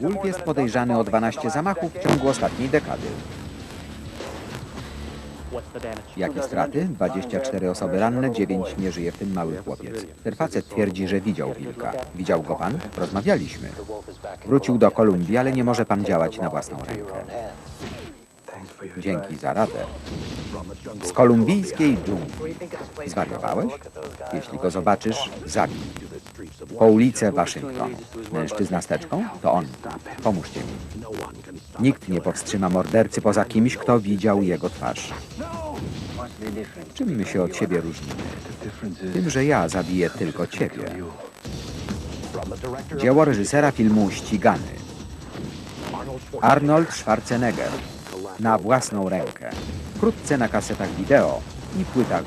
Wolf jest podejrzany o 12 zamachów w ciągu ostatniej dekady. Jakie straty? 24 osoby ranne, 9 nie żyje, w tym mały chłopiec. Ten facet twierdzi, że widział wilka. Widział go pan? Rozmawialiśmy. Wrócił do Kolumbii, ale nie może pan działać na własną rękę. Dzięki za radę. Z kolumbijskiej dżungli. Zwariowałeś? Jeśli go zobaczysz, zabij. Po ulicę Waszyngton. Mężczyzna z teczką? To on. Pomóżcie mi. Nikt nie powstrzyma mordercy poza kimś, kto widział jego twarz. Czym my się od siebie różnimy? Tym, że ja zabiję tylko ciebie. Dzieło reżysera filmu Ścigany. Arnold Schwarzenegger. Na własną rękę. Wkrótce na kasetach wideo i płytach